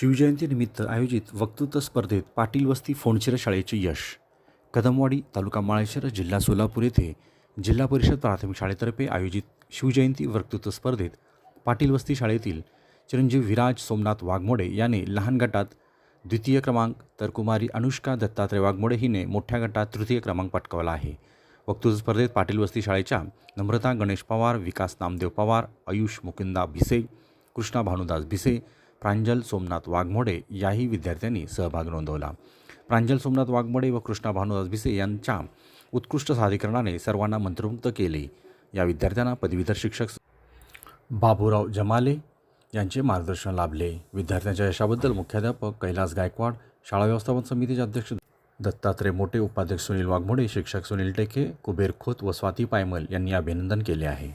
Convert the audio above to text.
शिवजयंतीनिमित्त आयोजित वक्तृत्व स्पर्धेत पाटील वस्ती फोंडशिरा शाळेचे यश. कदमवाडी तालुका माळेश्वर जिल्हा सोलापूर येथे जिल्हा परिषद प्राथमिक शाळेतर्फे आयोजित शिवजयंती वक्तृत्व स्पर्धेत पाटील वस्ती शाळेतील चिरंजीव विराज सोमनाथ वाघमोडे याने लहान गटात द्वितीय क्रमांक तर कुमारी अनुष्का दत्तात्रय वाघमोडे हिने मोठ्या गटात तृतीय क्रमांक पटकावला आहे. वक्तृत्व स्पर्धेत पाटील वस्ती शाळेच्या नम्रता गणेश पवार विकास नामदेव पवार आयुष मुकुंदा भिसे कृष्णा भानुदास भिसे प्रांजल सोमनाथ वाघमोडे याही विद्यार्थ्यांनी सहभाग नोंदवला. प्रांजल सोमनाथ वाघमोडे व कृष्णा भानुदास भिसे यांच्या उत्कृष्ट साधिकरणाने सर्वांना मंत्रमुक्त केले. या विद्यार्थ्यांना पदवीधर शिक्षक बाबूराव जमाले यांचे मार्गदर्शन लाभले. विद्यार्थ्यांच्या यशाबद्दल मुख्याध्यापक कैलास गायकवाड शाळा व्यवस्थापन समितीचे अध्यक्ष दत्तात्रय मोठे उपाध्यक्ष सुनील वाघमोडे शिक्षक सुनील टेके कुबेर खोत व स्वाती पायमल यांनी अभिनंदन केले आहे.